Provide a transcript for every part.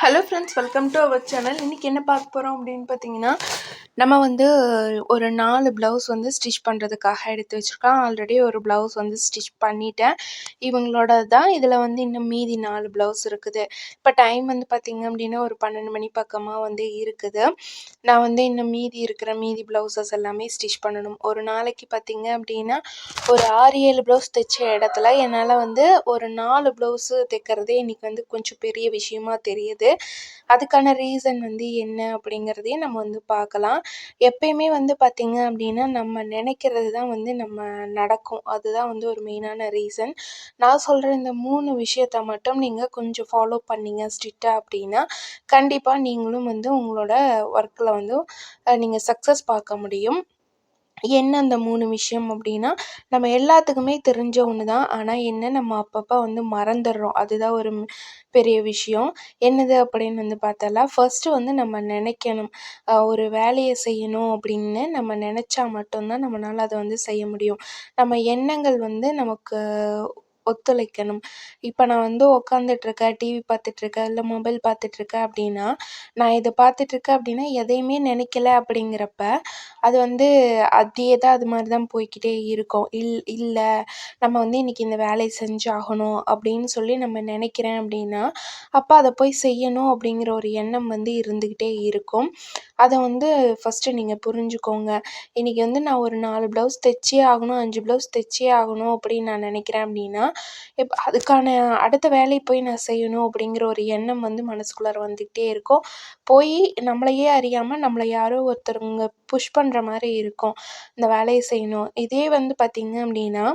Hello friends welcome to our channel இன்றைக்கி என்ன பார்க்க போகிறோம் அப்படின்னு பார்த்தீங்கன்னா நம்ம வந்து ஒரு நாலு ப்ளவுஸ் வந்து ஸ்டிச் பண்ணுறதுக்காக எடுத்து வச்சுருக்கோம். ஆல்ரெடி ஒரு ப்ளவுஸ் வந்து ஸ்டிச் பண்ணிட்டேன். இவங்களோட தான் இதில் வந்து இன்னும் மீதி நாலு ப்ளவுஸ் இருக்குது. இப்போ டைம் வந்து பார்த்திங்க அப்படின்னா ஒரு பன்னெண்டு மணி பக்கமாக வந்து இருக்குது. நான் வந்து இன்னும் மீதி இருக்கிற மீதி ப்ளவுசஸ் எல்லாமே ஸ்டிச் பண்ணணும். ஒரு நாளைக்கு பார்த்திங்க அப்படின்னா ஒரு ஆறு ஏழு ப்ளவுஸ் தைச்ச இடத்துல என்னால் வந்து ஒரு நாலு ப்ளவுஸு தைக்கிறதே இன்றைக்கி வந்து கொஞ்சம் பெரிய விஷயமா தெரியுது. அதுக்கான ரீசன் வந்து என்ன அப்படிங்கிறதையும் நம்ம வந்து பார்க்கலாம். எப்பயுமே வந்து பார்த்திங்க அப்படின்னா நம்ம நினைக்கிறது தான் வந்து நம்ம நடக்கும். அதுதான் வந்து ஒரு மெயினான ரீசன். நான் சொல்கிற இந்த மூணு விஷயத்த மட்டும் நீங்கள் கொஞ்சம் ஃபாலோ பண்ணிங்க ஸ்ட்ரிக்டாக அப்படின்னா கண்டிப்பாக நீங்களும் வந்து உங்களோட ஒர்க்கில் வந்து நீங்கள் சக்ஸஸ் பார்க்க முடியும். என்ன அந்த மூணு விஷயம் அப்படின்னா நம்ம எல்லாத்துக்குமே தெரிஞ்ச ஒன்று தான் ஆனால் என்ன நம்ம அப்பப்போ வந்து மறந்துடுறோம். அதுதான் ஒரு பெரிய விஷயம். என்னது அப்படின்னு வந்து பார்த்தாலா ஃபஸ்ட்டு வந்து நம்ம நினைக்கணும். ஒரு வேலையை செய்யணும் அப்படின்னு நம்ம நினச்சா மட்டும்தான் நம்மளால் அதை வந்து செய்ய முடியும். நம்ம எண்ணங்கள் வந்து நமக்கு ஒத்துழைக்கணும். இப்போ நான் வந்து உட்காந்துட்ருக்கேன் டிவி பார்த்துட்ருக்கேன் இல்லை மொபைல் பார்த்துட்ருக்கேன் அப்படின்னா நான் இதை பார்த்துட்ருக்கேன் அப்படின்னா எதையுமே நினைக்கல அப்படிங்கிறப்ப அது வந்து அதே தான் அது மாதிரி தான் போய்க்கிட்டே இருக்கும். இல் இல்லை நம்ம வந்து இன்றைக்கி இந்த வேலையை செஞ்சாகணும் அப்படின்னு சொல்லி நம்ம நினைக்கிறேன் அப்படின்னா அப்போ அதை போய் செய்யணும் அப்படிங்கிற ஒரு எண்ணம் வந்து இருந்துக்கிட்டே இருக்கும். அதை வந்து ஃபஸ்ட்டு நீங்கள் புரிஞ்சுக்கோங்க. இன்றைக்கி வந்து நான் ஒரு நாலு ப்ளவுஸ் தைச்சே ஆகணும் அஞ்சு ப்ளவுஸ் தைச்சே ஆகணும் அப்படின்னு நான் நினைக்கிறேன் அப்படின்னா இப்போ அதுக்கான அடுத்த வேலையை போய் நான் செய்யணும் அப்படிங்கிற ஒரு எண்ணம் வந்து மனசுக்குள்ளார வந்துக்கிட்டே இருக்கும். போய் நம்மளையே அறியாமல் நம்மளை யாரோ ஒருத்தருங்க புஷ் பண்ணுற மாதிரி இருக்கும். இந்த வேலையை செய்யணும். இதே வந்து பார்த்திங்க அப்படின்னா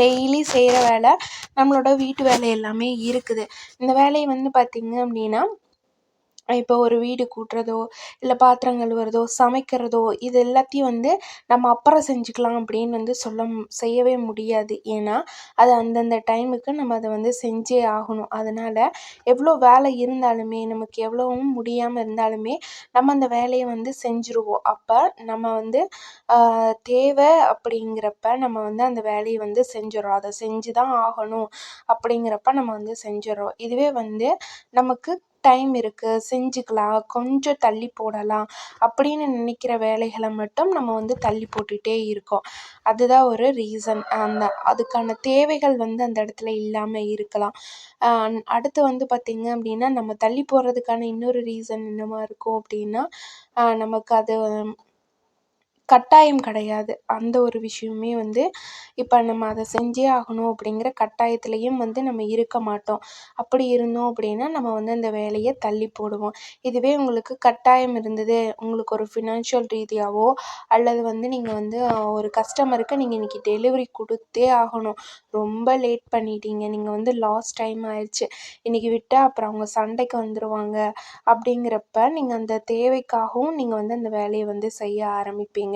டெய்லி செய்கிற வேலை நம்மளோட வீட்டு வேலை எல்லாமே இருக்குது. இந்த வேலையை வந்து பார்த்திங்க அப்படின்னா இப்போ ஒரு வீடு கூட்டுறதோ இல்லை பாத்திரம் கழுவுறதோ சமைக்கிறதோ இது எல்லாத்தையும் வந்து நம்ம அப்புறம் செஞ்சுக்கலாம் அப்படின்னு வந்து சொல்ல செய்யவே முடியாது. ஏன்னா அது அந்தந்த டைமுக்கு நம்ம அதை வந்து செஞ்சே ஆகணும். அதனால் எவ்வளோ வேலை இருந்தாலுமே நமக்கு எவ்வளவும் முடியாமல் இருந்தாலுமே நம்ம அந்த வேலையை வந்து செஞ்சுருவோம். அப்போ நம்ம வந்து தேவை அப்படிங்கிறப்ப நம்ம வந்து அந்த வேலையை வந்து செஞ்சிடறோம் அதை செஞ்சு தான் ஆகணும் அப்படிங்கிறப்ப நம்ம வந்து செஞ்சிடறோம் இதுவே வந்து நமக்கு டைம் இருக்குது செஞ்சுக்கலாம் கொஞ்சம் தள்ளி போடலாம் அப்படின்னு நினைக்கிற வேலைகளை மட்டும் நம்ம வந்து தள்ளி போட்டுகிட்டே இருக்கோம். அதுதான் ஒரு ரீசன் அந்த அதுக்கான தேவைகள் வந்து அந்த இடத்துல இல்லாமல் இருக்கலாம். அடுத்து வந்து பார்த்திங்க அப்படின்னா நம்ம தள்ளி போடுறதுக்கான இன்னொரு ரீசன் என்னவாக இருக்கும் அப்படின்னா நமக்கு அது கட்டாயம் கிடையாது. அந்த ஒரு விஷயமுமே வந்து இப்போ நம்ம அதை செஞ்சே ஆகணும் அப்படிங்கிற கட்டாயத்துலேயும் வந்து நம்ம இருக்க மாட்டோம். அப்படி இருந்தோம் அப்படின்னா நம்ம வந்து அந்த வேலையை தள்ளி போடுவோம். இதுவே உங்களுக்கு கட்டாயம் இருந்தது. உங்களுக்கு ஒரு ஃபினான்ஷியல் ரீதியாகவோ அல்லது வந்து நீங்கள் வந்து ஒரு கஸ்டமருக்கு நீங்கள் இன்றைக்கி டெலிவரி கொடுத்தே ஆகணும். ரொம்ப லேட் பண்ணிட்டீங்க. நீங்கள் வந்து லாஸ்ட் டைம் ஆயிடுச்சு இன்றைக்கி விட்டால் அப்புறம் அவங்க சண்டைக்கு வந்துடுவாங்க அப்படிங்கிறப்ப நீங்கள் அந்த தேவைக்காகவும் நீங்கள் வந்து அந்த வேலையை வந்து செய்ய ஆரம்பிப்பீங்க.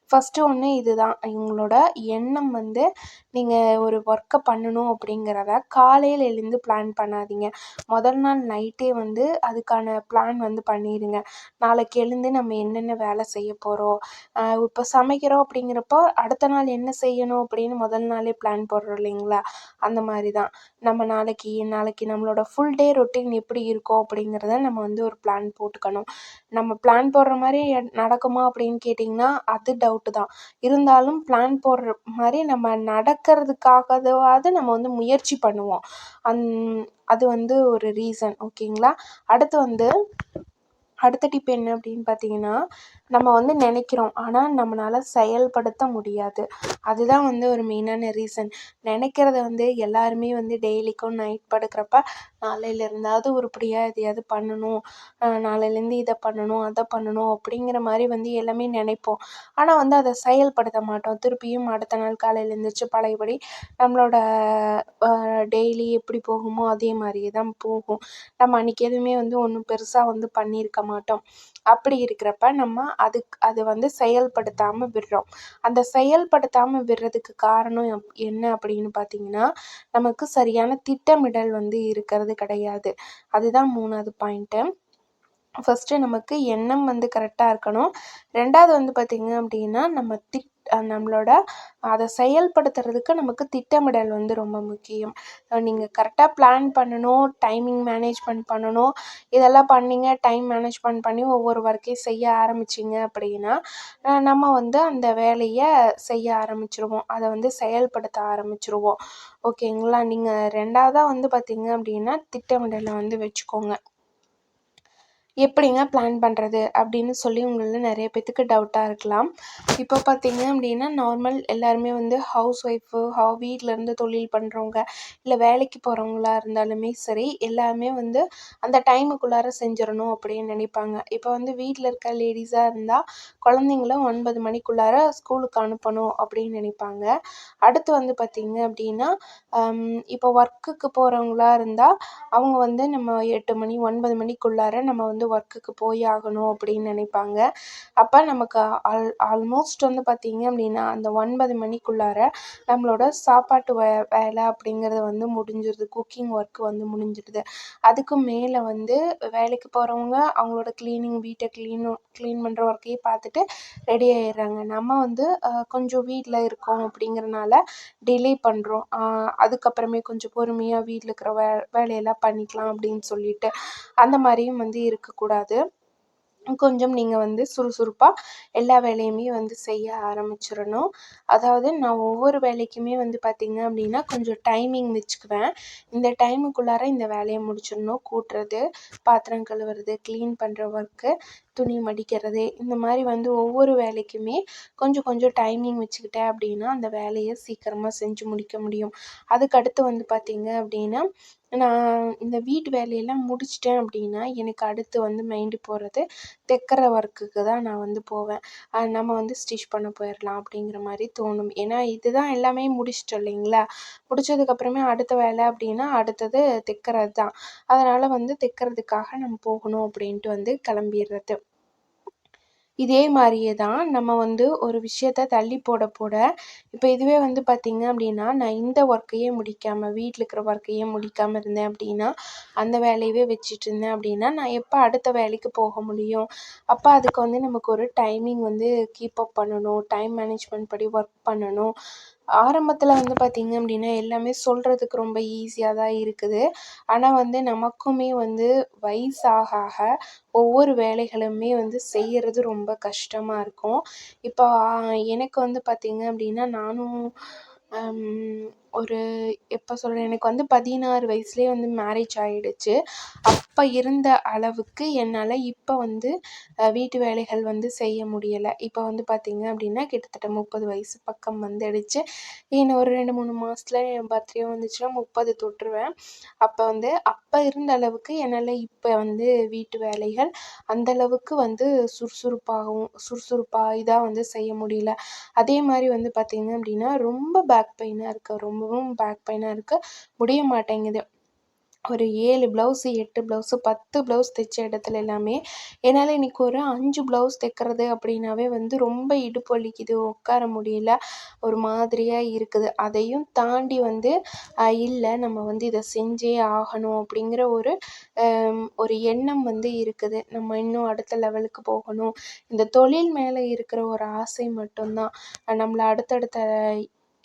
ஃபஸ்ட்டு ஒன்று இது தான் இவங்களோட எண்ணம் வந்து நீங்கள் ஒரு ஒர்க்கை பண்ணணும் அப்படிங்கிறத காலையில் எழுந்து பிளான் பண்ணாதீங்க. முதல் நாள் நைட்டே வந்து அதுக்கான பிளான் வந்து பண்ணிடுங்க. நாளைக்கு எழுந்து நம்ம என்னென்ன வேலை செய்ய போகிறோம் இப்போ சமைக்கிறோம் அப்படிங்கிறப்போ அடுத்த நாள் என்ன செய்யணும் அப்படின்னு முதல் நாளே பிளான் போடுறோம் இல்லைங்களா? அந்த மாதிரி தான் நம்ம நாளைக்கு நாளைக்கு நம்மளோட ஃபுல் டே ரொட்டீன் எப்படி இருக்கும் அப்படிங்கிறத நம்ம வந்து ஒரு பிளான் போட்டுக்கணும். நம்ம பிளான் போடுற மாதிரி நடக்குமா அப்படின்னு கேட்டிங்கன்னா அது டவுட் டவுட்டு தான் இருந்தாலும் பிளான் போடுற மாதிரி நம்ம நடக்கிறதுக்காகவாவது நம்ம வந்து முயற்சி பண்ணுவோம். அந் அது வந்து ஒரு ரீசன் ஓகேங்களா அடுத்து வந்து அடுத்த டிப் என்ன அப்படின்னு பார்த்தீங்கன்னா நம்ம வந்து நினைக்கிறோம். ஆனால் நம்மளால் செயல்படுத்த முடியாது. அதுதான் வந்து ஒரு மெயினான ரீசன் நினைக்கிறத வந்து எல்லாருமே வந்து டெய்லிக்கும் நைட் படுக்கிறப்ப நாளையிலேருந்தாவது உருப்படியாக எதையாவது பண்ணணும். நாளையிலேருந்து இதை பண்ணணும் அதை பண்ணணும் அப்படிங்கிற மாதிரி வந்து எல்லாமே நினைப்போம். ஆனால் வந்து அதை செயல்படுத்த மாட்டோம். திருப்பியும் அடுத்த நாள் காலையில் எழுந்திரிச்சு பழையபடி நம்மளோட டெய்லி எப்படி போகுமோ அதே மாதிரியே தான் போகும். நம்ம அன்றைக்கி எதுவுமே வந்து ஒன்றும் பெருசாக வந்து பண்ணியிருக்க மாட்டோம். அப்படி இருக்கிறப்ப நம்ம அதுக்கு அதை வந்து செயல்படுத்தாமல் விடுறோம். அந்த செயல்படுத்தாமல் விடுறதுக்கு காரணம் என்ன அப்படின்னு பார்த்தீங்கன்னா நமக்கு சரியான திட்டமிடல் வந்து இருக்கிறது கிடையாது. அதுதான் மூணாவது பாயிண்ட்டு. ஃபஸ்ட்டு நமக்கு எண்ணம் வந்து கரெக்டாக இருக்கணும். ரெண்டாவது வந்து பார்த்திங்க அப்படின்னா நம்ம திட் நம்மளோட அதை செயல்படுத்துறதுக்கு நமக்கு திட்டமிடல் வந்து ரொம்ப முக்கியம். நீங்கள் கரெக்டாக பிளான் பண்ணணும் டைமிங் மேனேஜ்மெண்ட் பண்ணணும். இதெல்லாம் பண்ணிங்க டைம் மேனேஜ்மெண்ட் பண்ணி ஒவ்வொரு ஒர்க்கையும் செய்ய ஆரம்பிச்சிங்க அப்படின்னா நம்ம வந்து அந்த வேலையை செய்ய ஆரம்பிச்சிருவோம். அதை வந்து செயல்படுத்த ஆரம்பிச்சிருவோம். ஓகேங்களா? நீங்கள் ரெண்டாவதாக வந்து பார்த்தீங்க அப்படின்னா திட்டமிடலை வந்து வச்சுக்கோங்க. எப்படிங்க பிளான் பண்ணுறது அப்படின்னு சொல்லி உங்களில் நிறைய பேர்த்துக்கு டவுட்டாக இருக்கலாம். இப்போ பார்த்தீங்க அப்படின்னா நார்மல் எல்லாருமே வந்து ஹவுஸ் ஒய்ஃபு ஹா வீட்டிலேருந்து தொழில் பண்ணுறவங்க இல்லை வேலைக்கு போகிறவங்களா இருந்தாலுமே சரி எல்லாமே வந்து அந்த டைமுக்குள்ளார செஞ்சிடணும் அப்படின்னு நினைப்பாங்க. இப்போ வந்து வீட்டில் இருக்க லேடிஸாக இருந்தால் குழந்தைங்கள ஒன்பது மணிக்குள்ளார ஸ்கூலுக்கு அனுப்பணும் அப்படின்னு நினைப்பாங்க. அடுத்து வந்து பார்த்திங்க அப்படின்னா இப்போ ஒர்க்குக்கு போகிறவங்களா இருந்தால் அவங்க வந்து நம்ம எட்டு மணி ஒன்பது மணிக்குள்ளார நம்ம வந்து ஒர்க்குக்கு போய் ஆகணும் அப்படின்னு நினைப்பாங்க. அப்போ நமக்கு ஆல் ஆல்மோஸ்ட் வந்து பார்த்திங்க அப்படின்னா அந்த ஒன்பது மணிக்குள்ளார நம்மளோட சாப்பாட்டு வே வேலை அப்படிங்கிறது வந்து முடிஞ்சிடுது குக்கிங் ஒர்க் வந்து முடிஞ்சிடுது அதுக்கு மேலே வந்து வேலைக்கு போகிறவங்க அவங்களோட க்ளீனிங் வீட்டை க்ளீன் க்ளீன் பண்ணுற ஒர்க்கையும் பார்த்துட்டு ரெடி ஆயிடுறாங்க. நம்ம வந்து கொஞ்சம் வீட்டில் இருக்கோம் அப்படிங்கிறனால டிலே பண்ணுறோம் அதுக்கப்புறமே கொஞ்சம் பொறுமையாக வீட்டில் இருக்கிற வே வேலையெல்லாம் பண்ணிக்கலாம் அப்படின்னு சொல்லிட்டு அந்த மாதிரியும் வந்து இருக்கக்கூடாது கொஞ்சம் நீங்கள் வந்து சுறுசுறுப்பாக எல்லா வேலையுமே வந்து செய்ய ஆரம்பிச்சிடணும். அதாவது நான் ஒவ்வொரு வேலைக்குமே வந்து பார்த்திங்க அப்படின்னா கொஞ்சம் டைமிங் வச்சுக்குவேன். இந்த டைமுக்குள்ளார இந்த வேலையை முடிச்சிடணும். கூட்டுறது பாத்திரம் கழுவுறது க்ளீன் பண்ணுற ஒர்க்கு துணி மடிக்கிறது இந்த மாதிரி வந்து ஒவ்வொரு வேலைக்குமே கொஞ்சம் கொஞ்சம் டைமிங் வச்சுக்கிட்டேன் அப்படின்னா அந்த வேலையை சீக்கிரமாக செஞ்சு முடிக்க முடியும். அதுக்கடுத்து வந்து பார்த்திங்க அப்படின்னா நான் இந்த வீட்டு வேலையெல்லாம் முடிச்சிட்டேன் அப்படின்னா எனக்கு அடுத்து வந்து மைண்டு போகிறது தைக்கிற ஒர்க்குக்கு தான் நான் வந்து போவேன். நம்ம வந்து ஸ்டிச் பண்ண போயிடலாம் அப்படிங்கிற மாதிரி தோணும். ஏன்னா இதுதான் எல்லாமே முடிச்சிட்டோம் இல்லைங்களா? முடிச்சதுக்கப்புறமே அடுத்த வேலை அப்படின்னா அடுத்தது தைக்கிறது தான். அதனால் வந்து தைக்கிறதுக்காக நம்ம போகணும் அப்படின்ட்டு வந்து கிளம்பிடுறது இதே மாதிரியே தான் நம்ம வந்து ஒரு விஷயத்த தள்ளி போட போட இப்போ இதுவே வந்து பார்த்திங்க அப்படின்னா நான் இந்த ஒர்க்கையே முடிக்காமல் வீட்டில் இருக்கிற ஒர்க்கையே முடிக்காமல் இருந்தேன் அப்படின்னா அந்த வேலையவே வச்சுட்டு இருந்தேன் அப்படின்னா நான் எப்போ அடுத்த வேலைக்கு போக முடியும்? அப்போ அதுக்கு வந்து நமக்கு ஒரு டைமிங் வந்து கீப்அப் பண்ணணும் டைம் மேனேஜ்மெண்ட் படி ஒர்க் பண்ணணும். ஆரம்பத்தில் வந்து பார்த்திங்க அப்படின்னா எல்லாமே சொல்கிறதுக்கு ரொம்ப ஈஸியாக தான் இருக்குது. ஆனால் வந்து நமக்குமே வந்து வயசாக ஆக ஒவ்வொரு வேலைகளுமே வந்து செய்கிறது ரொம்ப கஷ்டமாக இருக்கும். இப்போ எனக்கு வந்து பார்த்திங்க அப்படின்னா நானும் ஒரு எப்போ சொல்கிறேன் எனக்கு வந்து பதினாறு வயசுலேயே வந்து மேரேஜ் ஆகிடுச்சு அப்போ இருந்த அளவுக்கு என்னால் இப்போ வந்து வீட்டு வேலைகள் வந்து செய்ய முடியலை. இப்போ வந்து பார்த்திங்க அப்படின்னா கிட்டத்தட்ட முப்பது வயசு பக்கம் வந்துடுச்சு. இன்னும் ஒரு ரெண்டு மூணு மாதத்துல என் பர்த்டே வந்துச்சுன்னா முப்பது தொட்டுருவேன். அப்போ வந்து அப்போ இருந்த அளவுக்கு என்னால் இப்போ வந்து வீட்டு வேலைகள் அந்தளவுக்கு வந்து சுறுசுறுப்பாகவும் சுறுசுறுப்பாக இதாக வந்து செய்ய முடியல. அதே மாதிரி வந்து பார்த்திங்க அப்படின்னா ரொம்ப பேக் பெயினாக இருக்குது ரொம்பவும் பேக் பெயினாக இருக்குது முடிய மாட்டேங்குது. ஒரு ஏழு ப்ளவுஸு எட்டு ப்ளவுஸு பத்து ப்ளவுஸ் தைச்ச இடத்துல எல்லாமே என்னால் இன்றைக்கி ஒரு அஞ்சு ப்ளவுஸ் தைக்கிறது அப்படின்னாவே வந்து ரொம்ப இடுப்பு வலிக்குது உட்கார முடியல ஒரு மாதிரியாக இருக்குது. அதையும் தாண்டி வந்து இல்லை நம்ம வந்து இதை செஞ்சே ஆகணும் அப்படிங்கிற ஒரு ஒரு எண்ணம் வந்து இருக்குது. நம்ம இன்னும் அடுத்த லெவலுக்கு போகணும். இந்த தொழில் மேலே இருக்கிற ஒரு ஆசை மட்டும்தான். நம்மளை அடுத்தடுத்த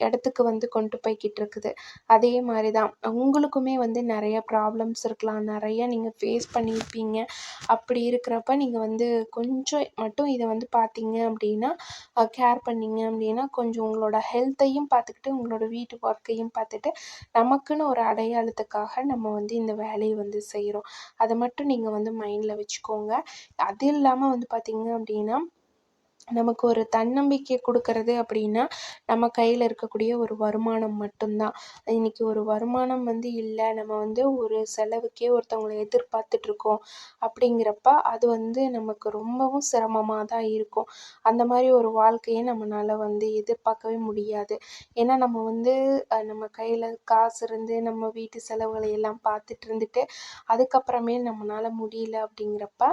இடத்துக்கு வந்து கொண்டு போய்கிட்டு இருக்குது. அதே மாதிரி தான் உங்களுக்குமே வந்து நிறைய ப்ராப்ளம்ஸ் இருக்கலாம். நிறைய நீங்கள் ஃபேஸ் பண்ணியிருப்பீங்க அப்படி இருக்கிறப்ப நீங்கள் வந்து கொஞ்சம் மட்டும் இதை வந்து பார்த்தீங்க அப்படின்னா கேர் பண்ணிங்க அப்படின்னா கொஞ்சம் உங்களோட ஹெல்த்தையும் பார்த்துக்கிட்டு உங்களோட வீட்டு ஒர்க்கையும் பார்த்துட்டு நமக்குன்னு ஒரு அடையாளத்துக்காக நம்ம வந்து இந்த வேலையை வந்து செய்கிறோம் அதை மட்டும் நீங்கள் வந்து மைண்டில் வச்சுக்கோங்க. அது இல்லாமல் வந்து பார்த்தீங்க அப்படின்னா நமக்கு ஒரு தன்னம்பிக்கை கொடுக்கறது அப்படின்னா நம்ம கையில் இருக்கக்கூடிய ஒரு வருமானம் மட்டும்தான். இன்றைக்கி ஒரு வருமானம் வந்து இல்லை நம்ம வந்து ஒரு செலவுக்கே ஒருத்தவங்களை எதிர்பார்த்துட்ருக்கோம் அப்படிங்கிறப்ப அது வந்து நமக்கு ரொம்பவும் சிரமமாக தான் இருக்கும். அந்த மாதிரி ஒரு வாழ்க்கையை நம்மளால் வந்து எதிர்பார்க்கவே முடியாது. ஏன்னா நம்ம வந்து நம்ம கையில் காசு இருந்து நம்ம வீட்டு செலவுகளை எல்லாம் பார்த்துட்டு இருந்துட்டு அதுக்கப்புறமே நம்மளால் முடியல அப்படிங்கிறப்ப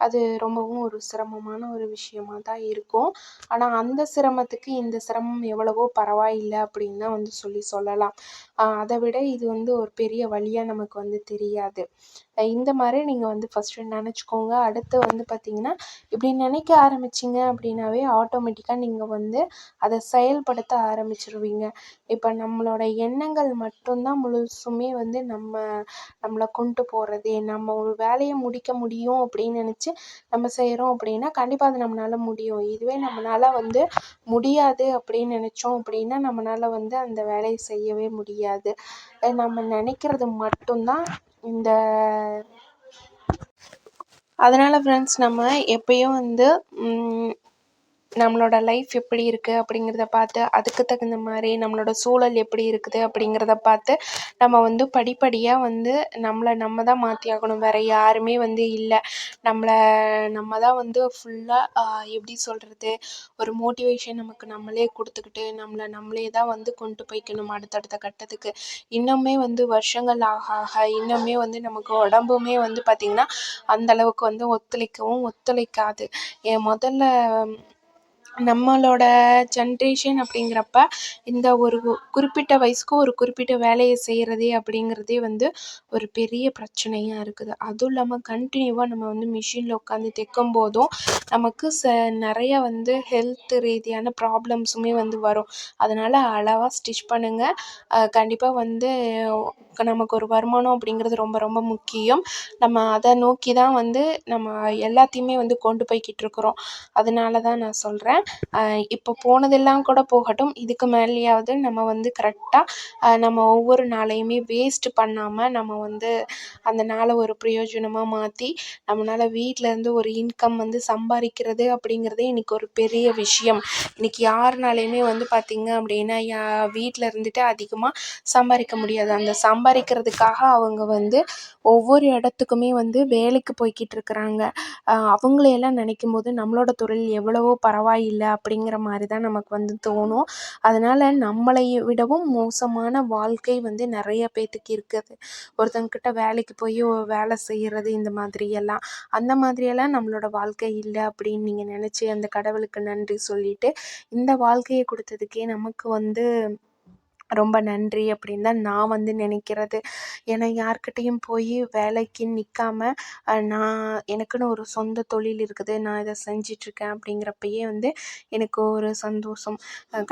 அது ரொம்பவும் ஒரு சிரமமான ஒரு விஷயமா தான் இருக்கும். ஆனால் அந்த சிரமத்துக்கு இந்த சிரமம் எவ்வளவோ பரவாயில்லை அப்படின்னு தான் வந்து சொல்லி சொல்லலாம். அதை விட இது வந்து ஒரு பெரிய வழியாக நமக்கு வந்து தெரியாது. இந்த மாதிரி நீங்கள் வந்து ஃபஸ்ட்டு நினச்சிக்கோங்க. அடுத்து வந்து பார்த்திங்கன்னா இப்படி நினைக்க ஆரம்பிச்சிங்க அப்படின்னாவே ஆட்டோமேட்டிக்காக நீங்கள் வந்து அதை செயல்படுத்த ஆரம்பிச்சிருவீங்க. இப்போ நம்மளோட எண்ணங்கள் மட்டும்தான் முழுசுமே வந்து நம்ம நம்மளை கொண்டு போகிறது நம்ம ஒரு வேலையை முடிக்க முடியும் அப்படின்னு நினச்சி நம்ம செய்கிறோம் அப்படின்னா கண்டிப்பாக அது நம்மளால முடியும். இதுவே நம்மளால் வந்து முடியாது அப்படின்னு நினச்சோம் அப்படின்னா நம்மளால வந்து அந்த வேலையை செய்யவே முடியாது. நம்ம நினைக்கிறது மட்டும்தான் இந்த அதனால் ஃப்ரெண்ட்ஸ் நம்ம எப்பயும் வந்து நம்மளோட லைஃப் எப்படி இருக்குது அப்படிங்கிறத பார்த்து அதுக்கு தகுந்த மாதிரி நம்மளோட சூழல் எப்படி இருக்குது அப்படிங்கிறத பார்த்து நம்ம வந்து படிப்படியாக வந்து நம்மளை நம்ம தான் மாற்றி ஆகணும். வேறு யாருமே வந்து இல்லை. நம்மளை நம்ம தான் வந்து ஃபுல்லாக எப்படி சொல்கிறது ஒரு மோட்டிவேஷன் நமக்கு நம்மளே கொடுத்துக்கிட்டு நம்மளை நம்மளே தான் வந்து கொண்டு போய்க்கணும் அடுத்தடுத்த கட்டத்துக்கு. இன்னுமே வந்து வருஷங்கள் ஆக ஆக இன்னுமே வந்து நமக்கு உடம்புமே வந்து பார்த்திங்கன்னா அந்தளவுக்கு வந்து ஒத்துழைக்கவும் ஒத்துழைக்காது. ஏன் முதல்ல நம்மளோட ஜென்ரேஷன் அப்படிங்கிறப்ப இந்த ஒரு குறிப்பிட்ட வயசுக்கு ஒரு குறிப்பிட்ட வேலையை செய்கிறதே அப்படிங்கிறதே வந்து ஒரு பெரிய பிரச்சனையாக இருக்குது. அதுவும் இல்லாமல் கண்டினியூவாக நம்ம வந்து மிஷினில் உட்காந்து தைக்கும் போதும் நமக்கு ச நிறைய வந்து ஹெல்த் ரீதியான ப்ராப்ளம்ஸுமே வந்து வரும். அதனால் அளவாக ஸ்டிச் பண்ணுங்கள் கண்டிப்பாக வந்து நமக்கு ஒரு வருமானம் அப்படிங்கிறது ரொம்ப ரொம்ப முக்கியம். நம்ம அதை நோக்கி தான் வந்து நம்ம எல்லாத்தையுமே வந்து கொண்டு போய்கிட்டு இருக்கிறோம். அதனால தான் நான் சொல்கிறேன் இப்போ போனதெல்லாம் கூட போகட்டும். இதுக்கு மேலேயாவது நம்ம வந்து கரெக்டாக நம்ம ஒவ்வொரு நாளையுமே வேஸ்ட் பண்ணாமல் நம்ம வந்து அந்த நாளை ஒரு பிரயோஜனமாக மாற்றி நம்மளால் வீட்டிலேருந்து ஒரு இன்கம் வந்து சம்பாதிக்கிறது அப்படிங்கிறதே இன்றைக்கி ஒரு பெரிய விஷயம். இன்றைக்கி யாருனாலையுமே வந்து பார்த்திங்க அப்படின்னா யா வீட்டில் இருந்துட்டு அதிகமாக சம்பாதிக்க முடியாது. அந்த சம்பாதிக்கிறதுக்காக அவங்க வந்து ஒவ்வொரு இடத்துக்குமே வந்து வேலைக்கு போய்கிட்டு இருக்கிறாங்க. அவங்களையெல்லாம் நினைக்கும் போது நம்மளோட தொழில் எவ்வளவோ பரவாயில்லை. அப்படிங்கிற மாதிரி தான் நமக்கு வந்து தோணும். அதனால் நம்மளை விடவும் மோசமான வாழ்க்கை வந்து நிறைய பேர்த்துக்கு இருக்குது. ஒருத்தங்கிட்ட வேலைக்கு போய் வேலை செய்கிறது இந்த மாதிரியெல்லாம் அந்த மாதிரியெல்லாம் நம்மளோட வாழ்க்கை இல்லை அப்படின்னு நீங்கள் நினச்சி அந்த கடவுளுக்கு நன்றி சொல்லிவிட்டு இந்த வாழ்க்கையை கொடுத்ததுக்கே நமக்கு வந்து ரொம்ப நன்றி அப்படின்னு தான் நான் வந்து நினைக்கிறது. ஏன்னா யார்கிட்டேயும் போய் வேலைக்கு நிற்காம நான் எனக்குன்னு ஒரு சொந்த தொழில் இருக்குது நான் இதை செஞ்சிட்ருக்கேன் அப்படிங்கிறப்பயே வந்து எனக்கு ஒரு சந்தோஷம்.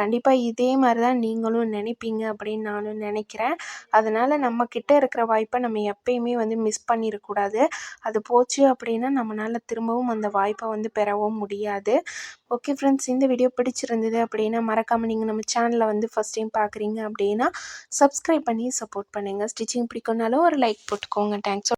கண்டிப்பாக இதே மாதிரி தான் நீங்களும் நினைப்பீங்க அப்படின்னு நானும் நினைக்கிறேன். அதனால் நம்மக்கிட்ட இருக்கிற வாய்ப்பை நம்ம எப்பயுமே வந்து மிஸ் பண்ணிடக்கூடாது. அது போச்சு அப்படின்னா நம்மளால் திரும்பவும் அந்த வாய்ப்பை வந்து பெறவும் முடியாது. ஓகே ஃப்ரெண்ட்ஸ் இந்த வீடியோ பிடிச்சிருந்தது அப்படின்னா மறக்காமல் நீங்கள் நம்ம சேனலை வந்து ஃபஸ்ட் டைம் பார்க்குறீங்க அப்படின்னா சப்ஸ்கிரைப் பண்ணி சப்போர்ட் பண்ணுங்கள் ஸ்டிச்சிங் பிடிக்கும்னாலும் ஒரு லைக் போட்டுக்கோங்க. தேங்க்ஸ்